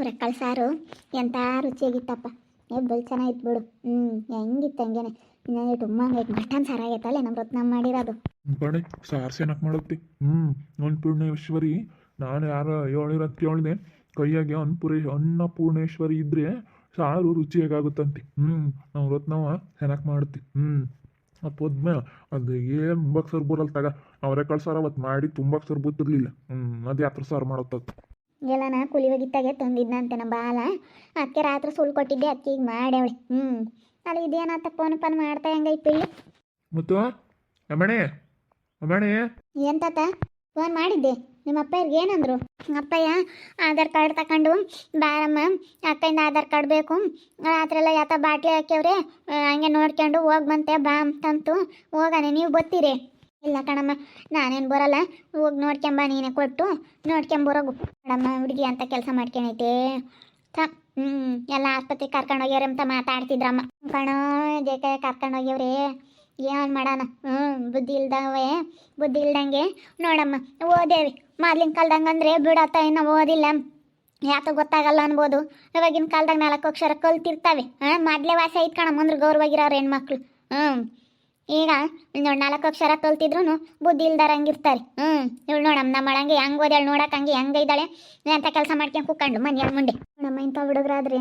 ಅವ್ರೆಕಾಳು ಸಾರು. ಎಂತ ರುಚಿಯಾಗಿತ್ತಪ್ಪ. ಏ, ಬಲ್ ಚೆನ್ನಾಗಿತ್ತು ಬಿಡು. ಹ್ಞೂ ಹೆಂಗಿತ್ತು ಹಂಗೇನೆ. ಇನ್ನೇ ತುಂಬಾ ಹಂಗೈತೆ ಮಟನ್ ಸಾರಾಗೈತಲ್ಲ ನಮ್ಮ ರತ್ನ ಮಾಡಿರೋದು. ಬಣೆ ಸಾರ್ಸಿ ಹ್ಮ್ ಮಾಡುತ್ತಿ ಹ್ಞೂ ಅನ್ನಪೂರ್ಣೇಶ್ವರಿ ನಾನು ಯಾರು ಹೇಳಿರೋದು ಕೇಳಿದೆ. ಕೈಯಾಗೆ ಅನ್ನ ಅನ್ನಪೂರ್ಣೇಶ್ವರಿ ಇದ್ರೆ ಸಾರು ರುಚಿಯಾಗುತ್ತಂತೆ ಹ್ಞೂ ನಮ್ಮ ರತ್ನವ ಚೆನ್ನಾಗಿ ಮಾಡುತ್ತಿ ಹ್ಞೂ ಅದು ಅದು ಏನು ಬಕ್ಸರ್ ಸರ್ ಬರಲ್ಲ ತಗ. ಅವರೇ ಕಳ್ಸಾರ ಅವತ್ತು ಮಾಡಿ ತುಂಬಕ್ಕೆ ಸರ್ ಹ್ಮ್ ಹ್ಞೂ ಸಾರು ಮಾಡುತ್ತದು ಎಲ್ಲನ ಕೂಲಿ ಹೋಗಿದ್ದಾಗ ತಂದಿದ್ದಂತೆ ನಮ್ಮ ಬಾಲ. ಅದಕ್ಕೆ ರಾತ್ರಿ ಸುಳ್ಳು ಕೊಟ್ಟಿದ್ದೆ ಅದಕ್ಕೆ ಈಗ ಮಾಡ್ಯಾವಳೆ. ಹ್ಞೂ ಅಲ್ಲಿ ಇದೇನ ಫೋನ್ ಪನ್ ಮಾಡ್ತಾ ಹೆಂಗೈತಿ ಪಿಳ್ಳಿ ಮತ್ತು ಅಮ್ಮಣೆ ಅಮ್ಮಣೆ. ಏನ್ ತಾತ ಫೋನ್ ಮಾಡಿದ್ದೆ. ನಿಮ್ಮ ಅಪ್ಪಯ್ಯರ್ಗೆ ಏನಂದ್ರು? ಅಪ್ಪಯ್ಯ ಆಧಾರ್ ಕಾರ್ಡ್ ತಕೊಂಡು ಬಾರಮ್ಮ ಅಕ್ಕಯಿಂದ ಆಧಾರ್ ಕಾರ್ಡ್ ಬೇಕು. ರಾತ್ರಿ ಎಲ್ಲ ಯಾತ ಬಾಟ್ಲಿ ಹಾಕ್ಯವ್ರೆ ಹಂಗೆ ನೋಡ್ಕೊಂಡು ಹೋಗಿ ಬಂತೆ ಬಾ ಅಂತಂತು. ಹೋಗಾನೆ ನೀವು ಬರ್ತೀರಿ. ಇಲ್ಲ ಕಣಮ್ಮ, ನಾನೇನು ಬರಲ್ಲ. ಹೋಗಿ ನೋಡ್ಕೊಂಬ, ನೀನೇ ಕೊಟ್ಟು ನೋಡ್ಕೊಂಬರೋಗು ಕಣಮ್ಮ, ಹುಡುಗಿ ಅಂತ ಕೆಲಸ ಮಾಡ್ಕೊಂಡೈತೆ ಹ್ಞೂ ಎಲ್ಲ ಆಸ್ಪತ್ರೆಗೆ ಕರ್ಕೊಂಡು ಹೋಗ್ಯವ್ರೆ ಅಂತ ಮಾತಾಡ್ತಿದ್ರಮ್ಮ. ಕಣೋ ಜೇಕ ಕರ್ಕೊಂಡು ಹೋಗ್ಯವ್ರೆ. ಏನು ಮಾಡೋಣ? ಹ್ಞೂ ಬುದ್ಧಿ ಇಲ್ದವೆ, ಬುದ್ಧಿ ಇಲ್ದಂಗೆ. ನೋಡಮ್ಮ, ಓದೇವಿ. ಮೊದ್ಲಿನ ಕಾಲ್ದಂಗೆ ಅಂದರೆ ಬಿಡತ್ತ ಇನ್ನು ಓದಿಲ್ಲ. ಯಾಕೆ ಗೊತ್ತಾಗಲ್ಲ ಅನ್ಬೋದು. ಇವಾಗಿನ ಕಾಲ್ದಾಗ ನಾಲ್ಕು ಅಕ್ಷರ ಕಲ್ತಿರ್ತಾವೆ. ಹಾಂ, ಮೊದಲೇ ವಾಸ ಐತ್ ಕಣಮ್ಮ, ಅಂದ್ರೆ ಗೌರವಾಗಿರೋರು ಹೆಣ್ಮಕ್ಳು. ಹ್ಞೂ ಈಗ ನೋಡಿ ನಾಲ್ಕು ಅಕ್ಷರ ಕಲ್ತಿದ್ರು ಬುದ್ಧಿ ಇಲ್ದಾರಂಗಿರ್ತಾರೆ. ಹ್ಞೂ ಇವಳು ನೋಡಮ್ಮ ನಮ್ಮ ಅಳಂಗೆ ಹೆಂಗೆ ಓದಾಳೆ ನೋಡಕ್ಕೆ ಹಂಗೆ ಹೆಂಗೆ ಇದ್ದಾಳೆ ಅಂತ ಕೆಲಸ ಮಾಡ್ಕೊಂಡು ಕುಕ್ಕಂಡು ಮನೆಯ ಮುಂದೆ. ನಮ್ಮ ಇಂಥ ಹುಡುಗರಾದ್ರೆ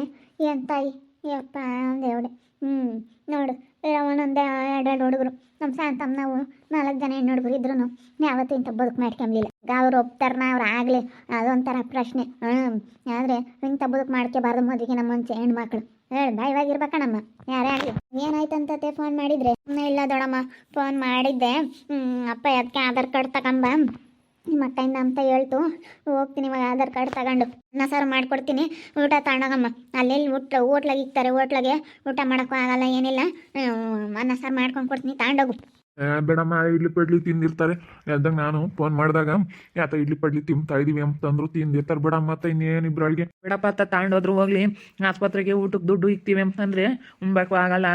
ತಾಯಿ? ಯಪ್ಪ ದೇವಡೆ ಹ್ಞೂ ನೋಡು ಒಂದೊಂದೇ ಎರಡೆರಡು ಹುಡುಗರು. ನಮ್ಮ ಸಾಂತಮ್ಮ ನಾವು ನಾಲ್ಕು ಜನ ಹೆಣ್ಣು ಹುಡುಗರು ಇದ್ರು ಯಾವತ್ತೂ ಇಂಥ ಬದುಕು ಮಾಡ್ಕೊಂಬ್ಲಿಲ್ಲ. ಈಗ ಅವ್ರು ಒಪ್ತಾರನ ಅವ್ರು ಆಗಲಿ, ಅದೊಂಥರ ಪ್ರಶ್ನೆ. ಹ್ಞೂ ಆದರೆ ಇಂಥ ಬದುಕು ಮಾಡ್ಕೋಬಾರ್ದು ಮದುವೆಗಿನ ಮುಂಚೆ ಹೆಣ್ಮಕ್ಳು. ಹೇಳಿ ದಯವಾಗಿರ್ಬೇಕಣಮ್ಮ ಯಾರೇ ಆಗಲಿ. ಏನಾಯ್ತಂತತೆ ಫೋನ್ ಮಾಡಿದ್ರೆ? ಇಲ್ಲ ದೊಡಮ್ಮ. ಫೋನ್ ಮಾಡಿದ್ದೆ. ಅಪ್ಪ ಅದಕ್ಕೆ ಆಧಾರ್ ಕಾರ್ಡ್ ತಗೊಂಬ? ನಿಮ್ಮ ಅಕ್ಕಯಿಂದ ಅಂತ ಹೇಳ್ತು. ಹೋಗ್ತೀನಿ ಇವಾಗ ಆಧಾರ್ ಕಾರ್ಡ್ ತಗೊಂಡು. ಅನ್ನ, ಸಾರು ಮಾಡ್ಕೊಡ್ತೀನಿ. ಊಟ ತಗೊಂಡೋಗಮ್ಮ. ಅಲ್ಲೆಲ್ಲಿ ಊಟ, ಹೋಟ್ಲಾಗ ಇಕ್ತಾರೆ. ಹೋಟ್ಲಾಗೆ ಊಟ ಮಾಡೋಕ್ಕೂ ಆಗಲ್ಲ, ಏನಿಲ್ಲ. ಅನ್ನ, ಸಾರು ಮಾಡ್ಕೊಂಡು ಕೊಡ್ತೀನಿ. ತಗೊಂಡೋಗು. ಬೇಡಮ್ಮ ಇಡ್ಲಿ ಪಡ್ಲಿ ತಿಂದಿರ್ತಾರೆ. ಎದ್ದಾಗ ನಾನು ಫೋನ್ ಮಾಡಿದಾಗ ಯಾತ ಇಡ್ಲಿ ಪಡ್ಲಿ ತಿಂತಾ ಇದೀವಿ ಅಂತಂದ್ರು ತಿಂದಿರ್ತಾರೆ. ಬೇಡ ಮತ್ತೆ ಇನ್ನೇನು ಇಬ್ರೊಳಗೆ ಬೇಡಪ್ಪ ಅತ್ತ ತಗೊಂಡೋದ್ರು ಹೋಗ್ಲಿ. ಆಸ್ಪತ್ರೆಗೆ ಊಟಕ್ಕೆ ದುಡ್ಡು ಇಕ್ತೀವಿ ಅಂತಂದ್ರೆ ಉಣ್ಬೇಕು ಆಗಲ್ಲ.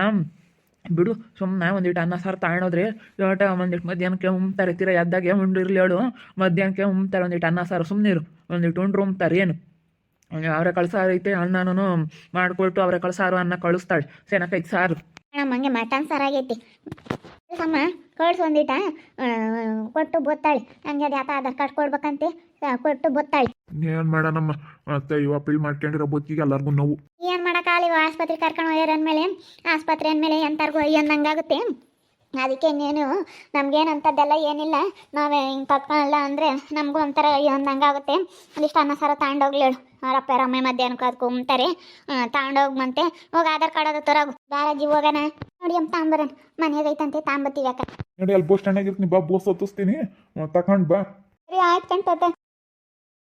ಬಿಡು ಸುಮ್ಮನೆ ಒಂದಿಟ್ಟು ಅನ್ನ ಸಾರು ತಗೊಂಡೋದ್ರೆ ಏಟ ಒಂದಿಟ್ಟು ಮಧ್ಯಾಹ್ನಕ್ಕೆ ಉಮ್ತಾರೆ ತೀರ ಎದ್ದಾಗೆ ಉಂಡಿರ್ಲಿ ಹೇಳು. ಮಧ್ಯಾಹ್ನಕ್ಕೆ ಉಮ್ತಾರೆ ಒಂದಿಟ್ಟು ಅನ್ನ ಸಾರು. ಸುಮ್ಮನೆ ಇರು. ಒಂದಿಟ್ಟು ಉಂಡ್ರು ಉಮ್ತಾರೆ ಏನು? ಅವರ ಕಳ್ಸಾರು ಐತೆ ಅಣ್ಣನೂ ಮಾಡಿಕೊಟ್ಟು ಅವರೆ ಕಳ್ಸಾರು ಅನ್ನ ಕಳಿಸ್ತಾಳೆ. ಸೇನಕ್ಕೈತಿ ಸಾರು. ನಮ್ಮ ಹಂಗೆ ಮಟನ್ ಸಾರಾಗೈತಿ ಅಮ್ಮ ಕಳ್ಸು ಒಂದಿಟ ಕೊಟ್ಟು ಬೊತ್ತಾಳಿ. ಹಂಗೆ ಅದು ಯಾತ ಆಧಾರ್ ಕಾರ್ಡ್ ಕೊಡ್ಬೇಕಂತೆ ಕೊಟ್ಟು ಬೊತ್ತಾಳಿ. ಏನ್ ಮಾಡಮ್ಮ ಮತ್ತೆ ಇವ ಪಿಲ್ ಮಾಡ್ಕೊಂಡಿರೋ ಬೊತ್ತಿಗೆ ಎಲ್ಲರಿಗೂ ನೋವು. ಏನ್ ಮಾಡೋಕ್ಕಾಗಲ್ಲ ಆಸ್ಪತ್ರೆ ಕರ್ಕೊಂಡು ಹೋಗ್ಯಾರ ಅಂದ್ಮೇಲೆ ಆಸ್ಪತ್ರೆ ಅಂದಮೇಲೆ ಅಂದಂಗ ಅಯ್ಯಂದಂಗಾಗುತ್ತೆ ಅದಕ್ಕೆ ಇನ್ನೇನು ನಮ್ಗೇನಂಥದ್ದೆಲ್ಲ ಏನಿಲ್ಲ. ನಾವೇ ಹಿಂಗೆ ಕತ್ಕೊಳ್ಳಲ್ಲ ಅಂದರೆ ನಮಗೂ ಒಂಥರ ಅಯ್ಯೋ ಅಂದಂಗಾಗುತ್ತೆ ಒಂದಿಷ್ಟು ಅನ್ನ ಸಾರ ತಗೊಂಡೋಗ್ಲಿ ಅವರಪ್ಪ ರಮ್ಮೆ ಮಧ್ಯಾಹ್ನಕ್ಕೆ ಅದಕ್ಕೆ ತಗೊಂಡೋಗಿ ಮಂತೆ ಹೋಗಿ ಆಧಾರ್ ಕಾರ್ಡ್ ಅದು ತರೋಗು. ಹೋಗನ ಹೋಗೋಣ. ನೋಡಿ ಅಮ್ಮ ತಾಂಬರನ್. ಮನೆಗೆ ಐತಂತೆ ತಾಂಬತ್ತೀವಿ ಅಕ್ಕ. ನೋಡಿ ಅಲ್ಲಿ ಬಸ್ ಸ್ಟ್ಯಾಂಡಾಗ ಇರ್ತೀನಿ ಬಾ ಬೋಸ್ ಹತ್ತಿಸ್ತೀನಿ. ತಕೊಂಡ್ ಬಾ. ಸರಿ ಆಯ್ತು ಕಣ್ತತೆ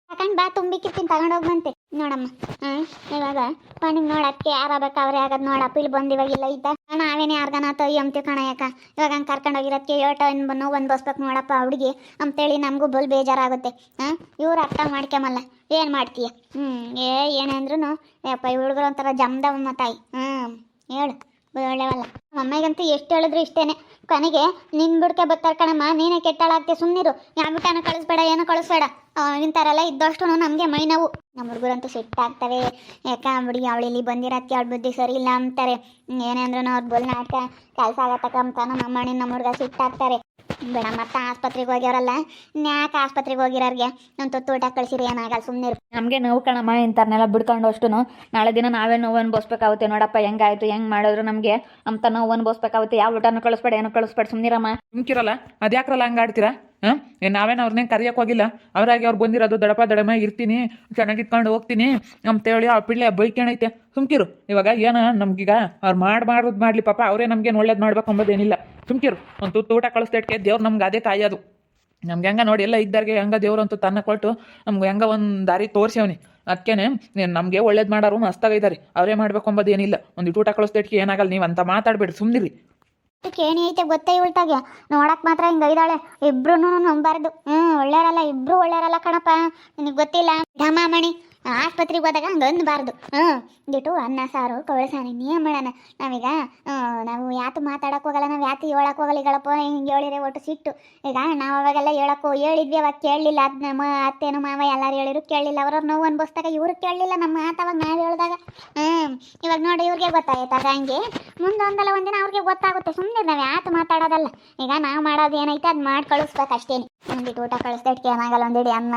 ತಗೊಂಡು ಬಾ ತುಂಬಿಕ್ಕಿರ್ತೀನಿ ತಗೊಂಡೋಗ್ಮಂತೆ ನೋಡಮ್ಮ ಹ್ಮ್ ಇವಾಗ ಪಣಿಗೆ ನೋಡಕ್ಕೆ ಯಾರ ಬೇಕು ಅವ್ರೆ ಆಗದ್ ನೋಡಪ್ಪ. ಇಲ್ಲಿ ಬಂದ್ ಇವಾಗ ಇಲ್ಲ ಇದ್ದ. ನಾವೇನೇ ಯಾರ್ಗನ ತೊಯ್ ಅಂತೀವಿ ಕಣ ಯಾಕ? ಇವಾಗ ಹಂಗೆ ಕರ್ಕೊಂಡು ಏಟೋ ನೋವು ಒಂದು ಬಸ್ಬೇಕು ನೋಡಪ್ಪ ಹುಡುಗಿ. ಅಂತೇಳಿ ನಮಗೂ ಬಲ್ ಬೇಜಾರಾಗುತ್ತೆ. ಹಾಂ ಇವ್ರು ಅರ್ಥ ಮಾಡ್ಕೊಂಬಲ್ಲ ಏನು ಮಾಡ್ತೀಯ? ಹ್ಞೂ ಏ ಏನಂದ್ರೂ ಯಪ್ಪ ಈ ಹುಡುಗರು ಒಂಥರ ಜಮ್ದವಮ್ಮ ತಾಯಿ. ಹ್ಮ್, ಹೇಳು. ಒಳ್ಳೆವಲ್ಲ. ಅಮ್ಮಗಂತೂ ಎಷ್ಟು ಹೇಳಿದ್ರು ಇಷ್ಟೇನೆ. ಕೊನೆಗೆ ನಿನ್ ಬಿಡ್ಕೆ ಬತ್ತಾರ ಕಣಮ್ಮ, ನೀನೇ ಕೆಟ್ಟಾಳಾಗ್ತಿ ಸುಮ್ಮನಿರು ಯಾವ ಬಿಟ್ಟನ ಕಳಿಸ್ಬೇಡ, ಏನು ಕಳಿಸ್ಬೇಡ. ಇಂಥರೆಲ್ಲ ಇದ್ದಷ್ಟು ನಮಗೆ ಮೈ ನೋವು. ನಮ್ಮ ಹುಡುಗರಂತೂ ಸಿಟ್ಟಾಗ್ತವೆ ಯಾಕ ಹುಡುಗಿ ಅವಳಿಲ್ಲಿ ಬಂದಿರತ್ತೆ, ಅವಳ ಬುದ್ಧಿ ಸರಿ ಇಲ್ಲ ಅಂತಾರೆ. ಏನೇಂದ್ರೂ ಅವ್ರು ಬೋಲ್ ನಾಟಕ ಕೆಲಸ ಆಗತ್ತಕ್ಕ ನಮ್ಮ ಅಮ್ಮಣ್ಣಿ ನಮ್ಮ ಹುಡುಗ ಸಿಟ್ಟಾಗ್ತಾರೆ ಬೇಡ ಮತ್ತೆ ಆಸ್ಪತ್ರೆಗೆ ಹೋಗ್ಯಾರಲ್ಲ ಯಾಕೆ ಆಸ್ಪತ್ರೆಗೆ ಹೋಗಿರೋರಿಗೆ ನನ್ನ ತೊತ್ತು ಊಟ ಕಳಿಸಿರಿ ಏನಾಗಲ್ಲ ಸುಮ್ಮನಿರು ನಮಗೆ ನೋವು ಕಣಮ್ಮ ಇಂಥವ್ರನ್ನೆಲ್ಲ ಬಿಡ್ಕೊಂಡು ಅಷ್ಟು ನಾಳೆ ದಿನ ನಾವೇ ನೋವು ಅನ್ಬೋಸ್ಬೇಕಾಗುತ್ತೆ ನೋಡಪ್ಪ ಹೆಂಗಾಯ್ತು ಹೆಂಗೆ ಮಾಡಿದ್ರು ನಮಗೆ? ಅಂತ ನೋವು ಅನ್ಬೋಸ್ಬೇಕಾಗುತ್ತೆ ಯಾವ ಊಟನೂ ಕಳಿಸ್ಬೇಡ ಏನೋ ಕಳಿಸ್ಬೇಡ ಸುಮ್ಮನಿರಮ್ಮ ಸುಮ್ಕಿರಲ್ಲ ಅದ್ಯಾಕ್ರಲ್ಲ ಹಂಗೆ ಆಡ್ತೀರಾ ಹಾಂ? ನಾವೇನು ಅವ್ರನ್ನೇನು ಕರೆಯೋಕೆ ಹೋಗಿಲ್ಲ? ಅವರಾಗಿ ಅವ್ರು ಬಂದಿರೋದು ದಡಪ ದಡಮ ಇರ್ತೀನಿ ಚೆನ್ನಾಗಿತ್ಕೊಂಡು ಹೋಗ್ತೀನಿ ಅಂತೇಳಿ ಆ ಪಿಳ್ಳೆ ಬೈಕೇಣೈತೆ ಸುಮ್ಕಿರು. ಇವಾಗ ಏನ ನಮ್ಗೀಗ ಅವ್ರು ಮಾಡಿ ಮಾಡಲಿ ಪಾಪ, ಅವರೇ ನಮ್ಗೇನು ಒಳ್ಳೇದು ಮಾಡ್ಬೇಕು ಅಂಬೋದೇನಿಲ್ಲ. ಸುಮ್ಕಿರು. ಒಂದು ತುತ್ತು ಊಟ ಕಳಿಸ್ತೇಟ್ಕೆ ದೇವ್ರು ನಮ್ಗೆ ಅದೇ ಕಾಯೋದು ನಮ್ಗೆ ಹೆಂಗ ನೋಡಿ ಎಲ್ಲ ಇದ್ದಾರಿಗೆ ಹೆಂಗ ದೇವ್ರು ಅಂತೂ ತನ್ನ ಕೊಟ್ಟು ನಮ್ಗೆ ಹೆಂಗ ಒಂದು ದಾರಿ ತೋರಿಸ್ಯವನಿ. ಅದಕ್ಕೇನೆ ನಮಗೆ ಒಳ್ಳೇದು ಮಾಡೋರು ಮಸ್ತಾಗಿದ್ದಾರೆ ಅವರೇ ಮಾಡ್ಬೇಕು ಅಂಬೋದೇನಿಲ್ಲ. ಒಂದು ಊಟ ಕಳಿಸ್ತೇಟ್ಕೆ ಏನಾಗಲ್ಲ ನೀವು ಅಂತ ಮಾತಾಡ್ಬೇಡಿ. ಸುಮ್ಮನಿರಿ ಕೇಣಿ ಐತೆ, ಗೊತ್ತೇ ಉಳ್ತಾಗೆ ನೋಡಕ್ ಮಾತ್ರ ಹಿಂಗ ಐದಾಳೆ ಇಬ್ರು ನಂಬಾರ್ದು. ಹ್ಮ್ ಒಳ್ಳೆಯರಲ್ಲ ಇಬ್ರು ಒಳ್ಳೆಯರಲ್ಲ ಕಣಪ್ಪ. ನಿನಗೆ ಗೊತ್ತಿಲ್ಲ? ಢಮಾಮಣಿ ಆಸ್ಪತ್ರೆಗೆ ಹೋದಾಗ ಹಂಗ ಅಂದ್ಬಾರ್ದು. ಹ್ಮ್ ಇಟ್ಟು ಅನ್ನ, ಸಾರು ಕವಳಸಾರಿ ನೀನು ಮಾಡೋಣ ನಾವೀಗ ನಾವು ಯಾತು ಮಾತಾಡಕ್ಕೆ ಹೋಗಲ್ಲ, ನಾವು ಯಾತು ಹೇಳಕ್ ಹೋಗಲ್ಲ ಈಗಳಪ್ಪ ಹಿಂಗೆ ಹೇಳಿದ್ರೆ ಒಟ್ಟು ಸಿಟ್ಟು. ಈಗ ನಾವು ಅವಾಗೆಲ್ಲ ಹೇಳಕ್ಕೋ ಹೇಳಿದ್ವಿ, ಅವಾಗ ಕೇಳಲಿಲ್ಲ. ಅದು ನಮ್ಮ ಅತ್ತೇನು ಮಾವ ಎಲ್ಲರೂ ಹೇಳಿರು ಕೇಳಲಿಲ್ಲ. ಅವ್ರ ನೋವು ಅನ್ಭವಿಸ್ದಾಗ ಇವ್ರು ಕೇಳಲಿಲ್ಲ, ನಮ್ಮ ಮಾತು ಅವಾಗ ನಾವು ಹೇಳಿದಾಗ. ಇವಾಗ ನೋಡಿ ಇವ್ರಿಗೆ ಗೊತ್ತಾಯ್ತಾಗ ಹಂಗೆ? ಮುಂದೆ ಒಂದಲ್ಲ, ಒಂದಿನ ಅವ್ರಿಗೆ ಗೊತ್ತಾಗುತ್ತೆ. ಸುಮ್ಮನೆ ನಾವು ಯಾತು ಮಾತಾಡೋದಲ್ಲ. ಈಗ ನಾವು ಮಾಡೋದು ಏನೈತೆ ಅದು ಮಾಡಿ ಕಳಿಸ್ಬೇಕು ಅಷ್ಟೇನೆ. ಒಂದಿಟ್ಟು ಊಟ ಕಳಿಸ್ದಟ್ಕೆ ಏನಾಗಲ್ಲ ಒಂದಿಡಿ ಅಮ್ಮ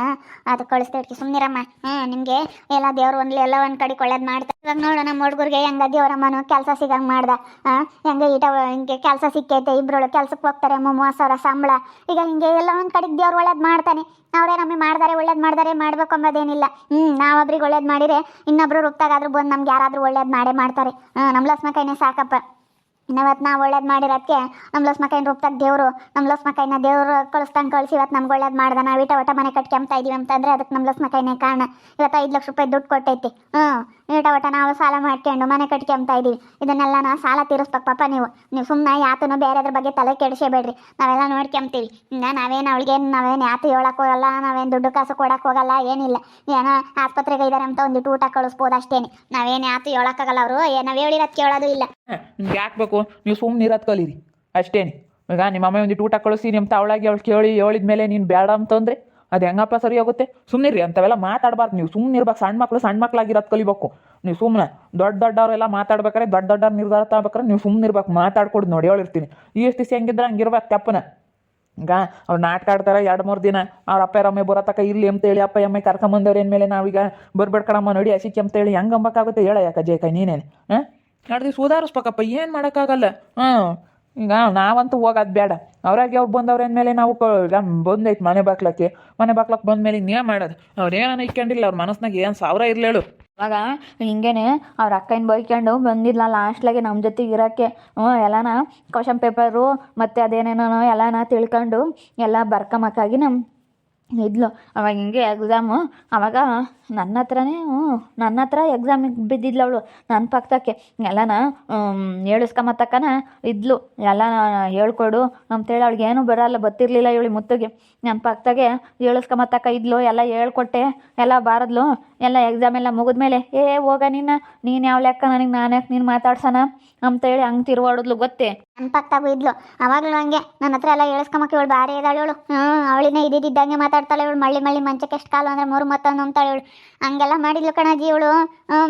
ಅದು ಕಳಿಸ್ದಟ್ಕೆ ಸುಮ್ಮನಿರಮ್ಮ ಹ್ಞೂ ನಿಮಗೆ ಎಲ್ಲ ದೇವ್ರು ಒಂದು ಎಲ್ಲ ಒಂದು ಕಡೆ ಒಳ್ಳೇದು ಮಾಡ್ತಾರೆ ಇವಾಗ ನೋಡು ನಮ್ಮ ಹುಡುಗರಿಗೆ ಹೆಂಗ ದೇವರಮ್ಮನು ಕೆಲಸ ಸಿಗಂಗೆ ಮಾಡ್ದ. ಹಾಂ ಹೆಂಗೆ ಈಟ ಹಿಂಗೆ ಕೆಲಸ ಸಿಕ್ಕೈತೆ ಇಬ್ಬರೊಳಗೆ ಕೆಲಸಕ್ಕೆ ಹೋಗ್ತಾರೆ ಮೂವತ್ತು ಸಾವಿರ ಸಂಬಳ. ಈಗ ಹಿಂಗೆ ಎಲ್ಲ ಒಂದು ಕಡೆಗೆ ದೇವ್ರು ಒಳ್ಳೇದು ಮಾಡ್ತಾನೆ. ಅವರೇ ನಮಗೆ ಮಾಡ್ದಾರೆ, ಒಳ್ಳೇದು ಮಾಡ್ದಾರೆ, ಮಾಡ್ಬೇಕು ಅಂಬೋದೇನಿಲ್ಲ ಹ್ಞೂ ನಾವೊಬ್ರಿಗೆ ಒಳ್ಳೇದು ಮಾಡಿದರೆ ಇನ್ನೊಬ್ರು ರೂಪ್ತಾಗಾದ್ರೂ ಬಂದು ನಮ್ಗೆ ಯಾರಾದರೂ ಒಳ್ಳೇದು ಮಾಡೇ ಮಾಡ್ತಾರೆ. ಹಾಂ ನಮ್ಮ ಲಸ್ಮ ಕೈನೇ ಸಾಕಪ್ಪ. ನಾವತ್ತು ನಾವು ಒಳ್ಳೇದು ಮಾಡಿರೋದಕ್ಕೆ ನಮ್ಮ ಲಸ್ ಮಕೈನ ರೂಪದಾಗ ದೇವರು ನಮ್ಮ ಲಸ್ ಮಕೈನ ದೇವ್ರು ಕಳಿಸ್ದಂಗೆ ಕಳಿಸಿ ಇವತ್ತು ನಮ್ಗೆ ಒಳ್ಳೇದು ಮಾಡ್ದೆ. ನಾವು ಇಟ ಒಟ ಮನೆ ಕಟ್ಕೊಂತ ಇದೀವಿ ಅಂತಂದ್ರೆ ಅದಕ್ಕೆ ನಮ್ಮ ಲಸ್ ಕಾರಣ. ಇವತ್ತು ಐದು ಲಕ್ಷ ರೂಪಾಯಿ ದುಡ್ಡು ಕೊಟ್ಟೈತಿ. ಹ್ಞೂ ಇಟ ಒಟ ನಾವು ಸಾಲ ಮಾಡ್ಕೊಂಡು ಮನೆ ಕಟ್ಕೊಂತ ಇದೀವಿ. ಇದನ್ನೆಲ್ಲ ನಾವು ಸಾಲ ತೀರಿಸ್ಬೇಕು ಪಾಪ ನೀವು. ನೀವು ಸುಮ್ಮನೆ ಯಾತನು ಬೇರೆದ್ರ ಬಗ್ಗೆ ತಲೆ ಕೆಡಿಸೇಬೇಡ್ರಿ ನಾವೆಲ್ಲ ನೋಡ್ಕೊಂತೀವಿ ಇನ್ನು ನಾವೇನು ಅವಳಿಗೇನು, ನಾವೇನು ಯಾತು ಹೇಳಕ್ ಹೋಗಲ್ಲ, ನಾವೇನು ದುಡ್ಡು ಕಾಸು ಕೊಡಕ್ಕೆ ಹೋಗಲ್ಲ, ಏನಿಲ್ಲ. ಏನೋ ಆಸ್ಪತ್ರೆಗೆ ಇದ್ದಾರೆ ಅಂತ ಒಂದಿಟ್ಟು ಊಟ ಕಳಿಸ್ಬೋದು ಅಷ್ಟೇನೆ. ನಾವೇನು ಯಾತು ಹೇಳಕ್ಕಾಗಲ್ಲ ಅವರು. ನಾವು ಹೇಳಿರೋದು ಕೇಳೋದು ಇಲ್ಲ. ನಿಮ್ಗೆ ಯಾಕೆ ಬೇಕು? ನೀವು ಸುಮ್ಮನೆ ಇರೋದು ಕಲೀರಿ. ಅಷ್ಟೇನೆ. ಈಗ ನಿಮ್ಮ ಅಮ್ಮ ಒಂದು ಊಟ ಕಳಿಸಿ, ನಿಮ್ಮ ತಾವಳಾಗಿ ಅವಳು ಕೇಳಿ, ಹೇಳಿದ ಮೇಲೆ ನೀನು ಬೇಡ ಅಂತಂದ್ರೆ ಅದು ಹೆಂಗಪ್ಪ ಸರಿ ಆಗುತ್ತೆ? ಸುಮ್ಮನೆ ರೀ ಅಂಥವೆಲ್ಲ ಮಾತಾಡಬಾರ್ದು ನೀವು. ಸುಮ್ಮನೆ ಇರ್ಬೇಕು. ಸಣ್ಣ ಮಕ್ಳು ಸಣ್ಣ ಮಕ್ಳಾಗಿರೋದು ಕಲಿಬೇಕು. ನೀವು ಸುಮ್ಮನೆ ದೊಡ್ಡ ದೊಡ್ಡವರೆಲ್ಲ ಮಾತಾಡ್ಬೇಕಾರೆ ದೊಡ್ಡ ದೊಡ್ಡವ್ರು ನಿರ್ಧಾರ ತಗೋಬೇಕಾರೆ ನೀವು ಸುಮ್ಮನೆ ಇರ್ಬೇಕು. ಮಾತಾಡ್ಕೊಡು ನೋಡಿ ಹೇಳಿರ್ತೀನಿ ಈ ದಿವಸ ಹೆಂಗಿದ್ರೆ ಹಂಗಿರ್ಬೇಕು ತಪ್ಪನ ಈಗ ಅವ್ರು ನಾಟಕ ಆಡ್ತಾರೆ ಎರಡು ಮೂರು ದಿನ. ಅವ್ರ ಅಪ್ಪ ಅಮ್ಮ ಬರತಕ್ಕ ಇಲ್ಲಿ ಅಂತೇಳಿ ಅಪ್ಪ ಅಮ್ಮ ಕರ್ಕೊಂಬಂದವ್ರು ಏನ್ಮೇಲೆ ನಾವೀಗ ಬರ್ಬೇಡ ಕಣಮ್ಮ ನೋಡಿ ಅಸಿಕೆ ಅಂತೇಳಿ ಹೆಂಗೆ ಅಂಬಕ್ಕಾಗುತ್ತೆ ಹೇಳ ಯಾಕೆ ಜಯಕಾಯಿ ನೀನೇನು, ಹಾಂ? ನಡೆದು ಸುಧಾರಿಸ್ಬೇಕಪ್ಪ ಏನು ಮಾಡೋಕ್ಕಾಗಲ್ಲ. ಹಾಂ ಈಗ ನಾವಂತೂ ಹೋಗೋದು ಬೇಡ. ಅವ್ರಾಗೆ ಅವ್ರು ಬಂದವ್ರ ಅಂದಮೇಲೆ ನಾವು ಬಂದೈತೆ ಮನೆ ಬಾಕ್ಲಕ್ಕೆ. ಮನೆ ಬಾಕ್ಲಕ್ಕೆ ಬಂದಮೇಲೆ ಇನ್ನೇನು ಮಾಡೋದು. ಅವ್ರು ಏನೋ ಇಕ್ಕೊಂಡಿಲ್ಲ ಅವ್ರ ಮನಸ್ನಾಗ ಏನು ಸಾವಿರ ಇರಲೇಳು ಅವಾಗ ಹಿಂಗೇನೆ ಅವ್ರ ಅಕ್ಕನ ಬೈಕೊಂಡು ಬಂದಿಲ್ಲ ಲಾಸ್ಟ್ಲಾಗೆ ನಮ್ಮ ಜೊತೆಗೆ ಇರೋಕ್ಕೆ. ಹ್ಞೂ, ಎಲ್ಲನ ಕ್ವಶನ್ ಪೇಪರು ಮತ್ತು ಅದೇನೇನೋ ಎಲ್ಲನ ತಿಳ್ಕೊಂಡು ಎಲ್ಲ ಬರ್ಕಮಕ್ಕಾಗಿ ನಮ್ಮ ಇದ್ಲು. ಅವಾಗ ಹಿಂಗೆ ಎಕ್ಸಾಮು ಅವಾಗ ನನ್ನ ಹತ್ರನೇ ನನ್ನ ಹತ್ರ ಎಕ್ಸಾಮಿಗೆ ಬಿದ್ದಿದ್ಲು ಅವಳು. ನನ್ನ ಪಕ್ಕದಕ್ಕೆ ಎಲ್ಲನ ಹೇಳಿಸ್ಕೊಂಬತ್ತಕ್ಕನ ಇದ್ಲು. ಎಲ್ಲ ಹೇಳ್ಕೊಡು ಅಂತೇಳಿ ಅವಳಿಗೆ ಏನೂ ಬರಲ್ಲ ಬತ್ತಿರಲಿಲ್ಲ ಇವಳಿ ಮುತ್ತಗೆ. ನನ್ನ ಪಕ್ಕದಾಗೆ ಹೇಳಿಸ್ಕೊಂಬತ್ತಕ್ಕ ಇದ್ಲು, ಎಲ್ಲ ಹೇಳ್ಕೊಟ್ಟೆ, ಎಲ್ಲ ಬಾರದ್ಲು. ಎಲ್ಲ ಎಕ್ಸಾಮ್ ಎಲ್ಲ ಮುಗಿದ್ಮೇಲೆ, ಏ, ಹೋಗ ನಿನ್ನ ನೀನು ಯಾವ ಲೆಕ್ಕ? ನನಗೆ ನಾನು ಯಾಕೆ ನೀನು ಮಾತಾಡ್ಸೋಣ ಅಂತೇಳಿ ಹಂಗೆ ತಿರುವಾಡಿದ್ಲು ಗೊತ್ತೇ. ಬಿದ್ಲು ಇದ್ಲು. ಅವಾಗಲೂ ಹಂಗೆ. ನನ್ನ ಹತ್ರ ಎಲ್ಲ ಹೇಳ್ಸ್ಕೊಂಬಕ್ಕೆ ಇವಳು ಬಾರಿ ಇದ್ದಾಳೆ ಇವಳು. ಹ್ಞೂ ಅವಳಿನ ಇದ್ದಿದ್ದಂಗೆ ಮಾತಾಡ್ತಾಳೆ ಇವಳು. ಮಳ್ಳಿ ಮಳ್ಳಿ ಮಂಚಕ್ಕೆ ಎಷ್ಟು ಕಾಲು ಅಂದ್ರೆ ಮೂರು ಮತ್ತೊಂದು ಅಂತಾಳೆ ಇವಳು. ಹಂಗೆಲ್ಲ ಮಾಡಿದ್ಲು ಕಣಜ್ಜಿ ಇವಳು. ಹ್ಞೂ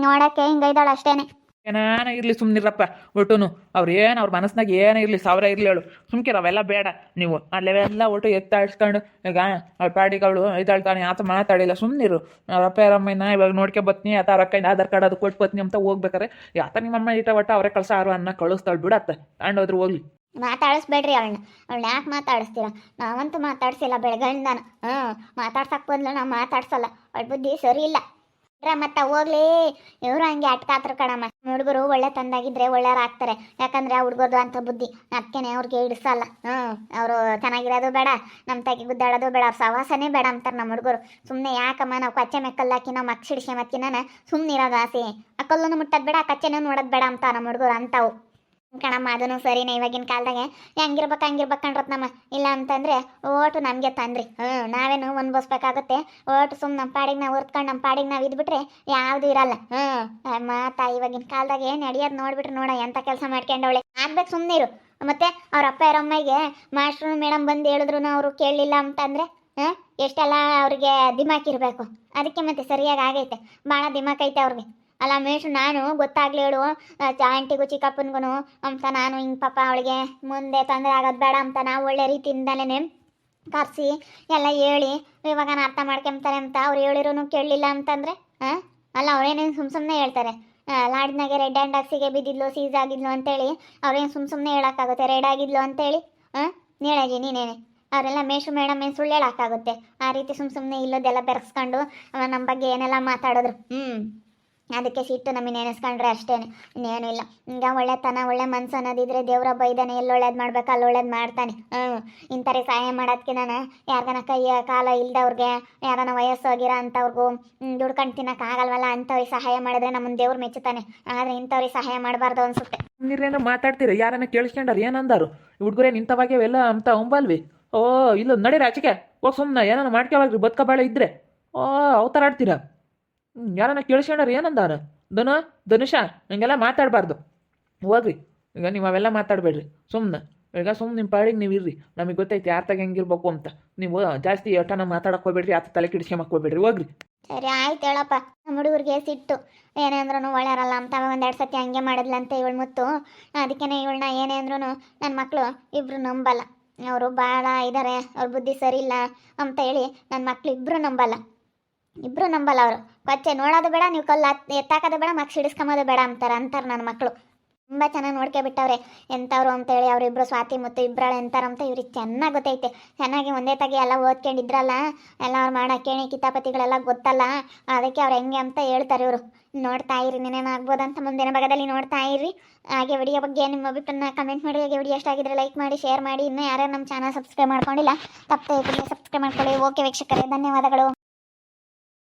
ನೋಡೋಕ್ಕೆ ಹಿಂಗೆ ಅಷ್ಟೇನೆ. ಏನಾನ ಇರಲಿ ಸುಮ್ಮನಿರಪ್ಪ ಒಟ್ಟುನು ಅವ್ರು ಏನು ಅವ್ರ ಮನಸ್ನಾಗ ಏನೇ ಇರಲಿ, ಸಾವಿರ ಇರಲಿ ಹೇಳು. ಸುಮ್ಕಿರ ಅವೆಲ್ಲ ಬೇಡ ನೀವು. ಅಲ್ಲೆಲ್ಲ ಒಟ್ಟು ಎತ್ತಾಡ್ಸ್ಕೊಂಡು, ಈಗ ಅವ್ಳ ಪಾಡಿಗಳು ಇದಾಳ್ತಾನೆ ಆತ ಮಾತಾಡಿಲ್ಲ ಸುಮ್ಮನಿರು ಅವ್ರಪ್ಪ ಅಮ್ಮನ ಇವಾಗ ನೋಡ್ಕೆ ಬತ್ನಿ, ಆತ ಅವ್ರ ಅಕ್ಕಂದು ಆಧಾರ್ ಕಾರ್ಡ್ ಅದು ಕೊಟ್ಟು ಬತ್ನಿ ಅಂತ ಹೋಗ್ಬೇಕಾರೆ ಯಾತ ನಿಮ್ಮಮ್ಮ ಇಟ್ಟ ಒಟ್ಟು ಅವರೇ ಕಳ್ಸಾರು ಅನ್ನ ಕಳಿಸ್ತಾಳು ಬಿಡತ್ತ ತಗೊಂಡೋದ್ರು ಹೋಗ್ಲಿ. ಮಾತಾಡಿಸ್ಬೇಡ್ರಿ ಅವಳನ್ನ. ಅವಳನ್ನ ಯಾಕೆ ಮಾತಾಡಿಸ್ತೀರ? ನಾವಂತೂ ಮಾತಾಡ್ಸಿಲ್ಲ ನಾನು ಹ್ಞೂ ಮಾತಾಡ್ಸಕ್ಕೆ ಬಂದ್ಲು, ನಾವು ಮಾತಾಡ್ಸಲ್ಲ. ಅವಳ ಬುದ್ಧಿ ಸರಿ ಇಲ್ಲ. ಮತ್ತೆ ಹೋಗ್ಲಿ, ಇವ್ರು ಹಂಗೆ ಅಟ್ಕಾತ್ರ ಕಣಮ್ಮ. ಹುಡುಗರು ಒಳ್ಳೆ ತಂದಾಗಿದ್ರೆ ಒಳ್ಳೆಯವ್ರಾಗ್ತಾರೆ ಯಾಕಂದ್ರೆ ಹುಡುಗರ್ದು ಅಂತ ಬುದ್ಧಿ. ಅದಕ್ಕೇನೆ ಅವ್ರಿಗೆ ಇಡಿಸಲ್ಲ ಹ್ಞೂ ಅವರು ಚೆನ್ನಾಗಿರೋದು ಬೇಡ ನಮ್ಮ ತಾಗಿ ಗುದ್ದಾಡೋದು ಬೇಡ, ಅವ್ರ ಸವಾಸನೇ ಬೇಡ ಅಂತಾರೆ ನಮ್ಮ ಹುಡುಗರು. ಸುಮ್ಮನೆ ಯಾಕಮ್ಮ ನಾವು ಕಚ್ಚೆ ಮೆಕ್ಕಲ್ಲಾಕಿ ನಾವು ಮಕ್ಸಿಡಿಸಿ ಮತ್ತಿನ ಸುಮ್ಮನೆ ಇರೋದು ಆಸೆ. ಕಲ್ಲನ್ನು ಮುಟ್ಟೋದು ಬೇಡ ಕಚ್ಚೆನೂ ನೋಡೋದು ಬೇಡ ಅಂತ ನಮ್ಮ ಹುಡುಗರು ಅಂತಾವು. ಕಣಮ್ಮ ಅದನ್ನು ಸರಿನೇ ಇವಾಗಿನ ಕಾಲದಾಗೆ. ಹೆಂಗಿರ್ಬೇಕು, ಹಂಗಿರ್ಬೇಕು ಕಣ್ರತ್ ನಮ್ಮ ಇಲ್ಲ ಅಂತಂದ್ರೆ ಓಟು ನಮಗೆ ತಂದ್ರಿ. ಹ್ಞೂ ನಾವೇನು ಅನ್ಭವಿಸ್ಬೇಕಾಗುತ್ತೆ ಓಟು ಸುಮ್ಮನೆ ನಮ್ಮ ಪಾಡಿಗೆ ನಾವು ಹೊರ್ತ್ಕೊಂಡು ನಮ್ಮ ಪಾಡಿಗೆ ನಾವು ಇದ್ಬಿಟ್ರೆ ಯಾವುದು ಇರಲ್ಲ. ಹ್ಞೂ ಅಮ್ಮ ಇವಾಗಿನ ಕಾಲದಾಗ ಏನು ನಡೆಯೋದು ನೋಡ್ಬಿಟ್ರೆ ನೋಡ ಎಂಥ ಕೆಲಸ ಮಾಡ್ಕೊಂಡವಳೆ. ಆಗ್ಬೇಕು ಸುಮ್ಮನೆ ಇರು. ಮತ್ತೆ ಅವ್ರ ಅಪ್ಪ ಅಮ್ಮಗೆ ಮಾಸ್ಟ್ರು ಮೇಡಮ್ ಬಂದು ಹೇಳಿದ್ರು ಅವರು ಕೇಳಲಿಲ್ಲ ಅಂತಂದ್ರೆ ಹಾಂ ಎಷ್ಟೆಲ್ಲ ಅವ್ರಿಗೆ ದಿಮಾಕಿರಬೇಕು ಅದಕ್ಕೆ ಮತ್ತೆ ಸರಿಯಾಗಿ ಆಗೈತೆ. ಭಾಳ ದಿಮಾಕೈತೆ ಅವ್ರಿಗೆ. ಅಲ್ಲ ಮೇಷು ನಾನು ಗೊತ್ತಾಗ್ಲಿ ಹೇಳು. ಆಂಟಿಗೂ ಚಿಕ್ಕಪ್ಪನಿಗೂ ಅಂತ ನಾನು ಹಿಂಗೆ ಪಾಪ ಅವಳಿಗೆ ಮುಂದೆ ತೊಂದರೆ ಆಗೋದು ಬೇಡ ಅಂತ ನಾವು ಒಳ್ಳೆ ರೀತಿಯಿಂದಲೇ ಕರೆಸಿ ಎಲ್ಲ ಹೇಳಿ, ಇವಾಗ ನಾನು ಅರ್ಥ ಮಾಡ್ಕೊಂತಾರೆ ಅಂತ ಅವ್ರು ಹೇಳಿರೋನು ಕೇಳಲಿಲ್ಲ ಅಂತಂದರೆ ಹಾಂ ಅಲ್ಲ ಅವ್ರೇನೇನು ಸುಮ್ಮ ಸುಮ್ಮನೆ ಹೇಳ್ತಾರೆ. ಲಾಡ್ನಾಗೆ ರೆಡ್ ಆ್ಯಂಡ್ ಆಕ್ಸಿಗೆ ಬಿದ್ದಿದ್ಲು ಸೀಸ್ ಆಗಿದ್ಲು ಅಂತೇಳಿ, ಅವ್ರೇನು ಸುಮ್ಮ ಸುಮ್ಮನೆ ಹೇಳೋಕ್ಕಾಗುತ್ತೆ, ರೆಡ್ ಆಗಿದ್ಲು ಅಂತೇಳಿ ಹಾಂ ಹೇಳಾಗಿ ನೀನೇನೆ. ಅವರೆಲ್ಲ ಮೇಷು ಮೇಡಮ್ ಏನು ಸುಳ್ಳು ಹೇಳೋಕ್ಕಾಗುತ್ತೆ? ಆ ರೀತಿ ಸುಮ್ಮ ಸುಮ್ಮನೆ ಇಲ್ಲೋದೆಲ್ಲ ಬೆರೆಸ್ಕೊಂಡು ನಮ್ಮ ಬಗ್ಗೆ ಏನೆಲ್ಲ ಮಾತಾಡಿದ್ರು. ಹ್ಞೂ ಅದಕ್ಕೆ ಸಿಟ್ಟು ನಮಗೆ ನೆನೆಸ್ಕೊಂಡ್ರೆ ಅಷ್ಟೇ ಇನ್ನೇನು ಇಲ್ಲ. ಈಗ ಒಳ್ಳೆತನ, ಒಳ್ಳೆ ಮನ್ಸು ಅನ್ನೋದಿದ್ರೆ ದೇವ್ರ ಬೈದಾನೆ ಎಲ್ಲಿ ಒಳ್ಳೇದು ಮಾಡ್ಬೇಕು ಅಲ್ಲಿ ಒಳ್ಳೇದು ಮಾಡ್ತಾನೆ. ಹ್ಞೂ ಇಂಥವ್ರಿಗೆ ಸಹಾಯ ಮಾಡೋದಕ್ಕೆ ನಾನು ಯಾರಿಗಾನ ಕೈಯ ಕಾಲ ಇಲ್ದವ್ರಿಗೆ, ಯಾರನ ವಯಸ್ಸೋಗಿರೋ ಅಂಥವ್ರಿಗೂ ದುಡ್ಕೊಂಡು ತಿನ್ನೋಕ್ಕಾಗಲ್ವಲ್ಲ ಅಂಥವ್ರಿಗೆ ಸಹಾಯ ಮಾಡಿದ್ರೆ ನಮ್ಮನ್ನು ದೇವ್ರು ಮೆಚ್ಚುತ್ತಾನೆ. ಆದರೆ ಇಂಥವ್ರಿಗೆ ಸಹಾಯ ಮಾಡಬಾರ್ದು ಅನ್ಸುತ್ತೆ. ನೀರೇನೋ ಮಾತಾಡ್ತೀರ, ಯಾರನ್ನ ಕೇಳಿಸ್ಕೊಂಡಾರ, ಏನಂದಾರು? ಹುಡುಗರೇ ನಿಂತವಾಗ್ಯವೆಲ್ಲ ಅಂತ ಒಂಬಲ್ವಿ ಓ ಇಲ್ಲ ನಡೀರಿ ಆಚೆಗೆ. ಹೋಗಿ ಸುಮ್ಮನೆ ಏನಾರು ಮಾಡ್ಕೊಳಗ್ರಿ, ಬದುಕಬಾಳೆ ಇದ್ರೆ. ಓ ಅವತಾರ ಯಾರನ್ನ ಕೇಳಿಸ್ಕೊಂಡ್ರಿ ಏನಂದಾರ? ಧನು, ಧನುಷ, ಹಂಗೆಲ್ಲ ಮಾತಾಡಬಾರ್ದು. ಹೋಗ್ರಿ. ಈಗ ನೀವು ಅವೆಲ್ಲ ಮಾತಾಡಬೇಡ್ರಿ. ಸುಮ್ಮನೆ ಈಗ ಸುಮ್ಮನೆ ನಿಮ್ಮ ಪಾಡಿಗೆ ನೀವು ಇರ್ರಿ. ನಮಗೆ ಗೊತ್ತೈತೆ ಯಾರ ತಗ ಹೆಂಗಿರ್ಬೇಕು ಅಂತ. ನೀವು ಜಾಸ್ತಿ ಎಷ್ಟನ ಮಾತಾಡಕ್ಕೆ ಹೋಗ್ಬೇಡ್ರಿ, ಆತ ತಲೆ ಕೆಡಿಸ್ಕೊಂಬಕ್ಕೆ ಹೋಗ್ಬೇಡ್ರಿ. ಹೋಗ್ರಿ. ಸರಿ, ಆಯ್ತು ಹೇಳಪ್ಪ. ನಮ್ಮ ಹುಡುಗರಿಗೆ ಸಿಟ್ಟು. ಏನೇ ಅಂದ್ರೂ ಒಳ್ಳೆಯರಲ್ಲ ಅಂತ ಒಂದೆರಡು ಸತಿ ಹಂಗೆ ಮಾಡಿದ್ಲಂತೆ ಇವಳು ಮುತ್ತು. ಅದಕ್ಕೆ ಇವಳನ್ನ ಏನೇ ಅಂದ್ರೂ ನನ್ನ ಮಕ್ಕಳು ಇಬ್ಬರು ನಂಬಲ್ಲ. ಅವರು ಭಾಳ ಇದ್ದಾರೆ ಅವ್ರ ಬುದ್ಧಿ ಸರಿ ಇಲ್ಲ ಅಂತ ಹೇಳಿ ನನ್ನ ಮಕ್ಳು ಇಬ್ಬರು ನಂಬಲ್ಲ. ಇಬ್ಬರು ನಂಬಲ್ಲ ಅವರು. ಕೊಚ್ಚೆ, ನೋಡೋದು ಬೇಡ, ನೀವು ಕಲ್ಲು ಎತ್ತಾಕೋದು ಬೇಡ ಮಕ್ಸ್ ಹಿಡಿಸ್ಕೊಂಬೋದು ಬೇಡ ಅಂತಾರೆ ಅಂತಾರೆ ನನ್ನ ಮಕ್ಕಳು ತುಂಬ ಚೆನ್ನಾಗಿ ನೋಡ್ಕೊಬಿಟ್ಟವ್ರೆ ಎಂಥವ್ರು ಅಂತೇಳಿ ಅವರಿಬ್ಬರು ಸ್ವಾತಿ ಮತ್ತು ಇಬ್ಬರಾಳು ಅಂತ ಇವ್ರಿಗೆ ಚೆನ್ನಾಗಿ ಗೊತ್ತೈತೆ. ಚೆನ್ನಾಗಿ ಒಂದೇ ತಗಿ ಎಲ್ಲ ಓದ್ಕೊಂಡಿದ್ರಲ್ಲ, ಎಲ್ಲ ಅವ್ರು ಮಾಡೋ ಕೇಣಿ ಕಿತಾಪತಿಗಳೆಲ್ಲ ಗೊತ್ತಲ್ಲ, ಅದಕ್ಕೆ ಅವ್ರು ಹೆಂಗೆ ಅಂತ ಹೇಳ್ತಾರೆ ಇವರು. ನೋಡ್ತಾ ಇರಿ ಆಗ್ಬೋದಂತ ಮುಂದಿನ ಭಾಗದಲ್ಲಿ ನೋಡ್ತಾ ಇರಿ. ಹಾಗೆ ವಿಡಿಯೋ ಬಗ್ಗೆ ನಿಮ್ಮ ಅಭಿಪ್ರಾಯ ಕಮೆಂಟ್ ಮಾಡಿ, ಹಾಗೆ ವಿಡಿಯೋ ಎಷ್ಟಾಗಿದ್ರೆ ಲೈಕ್ ಮಾಡಿ ಶೇರ್ ಮಾಡಿ. ಇನ್ನೂ ಯಾರ್ಯಾರು ನಮ್ಮ ಚಾನಲ್ ಸಬ್ಸ್ಕ್ರೈಬ್ ಮಾಡ್ಕೊಂಡಿಲ್ಲ, ತಪ್ಪದೆ ಸಬ್ಸ್ಕ್ರೈಬ್ ಮಾಡ್ಕೊಳ್ಳಿ. ಓಕೆ ವೀಕ್ಷಕರೇ, ಧನ್ಯವಾದಗಳು.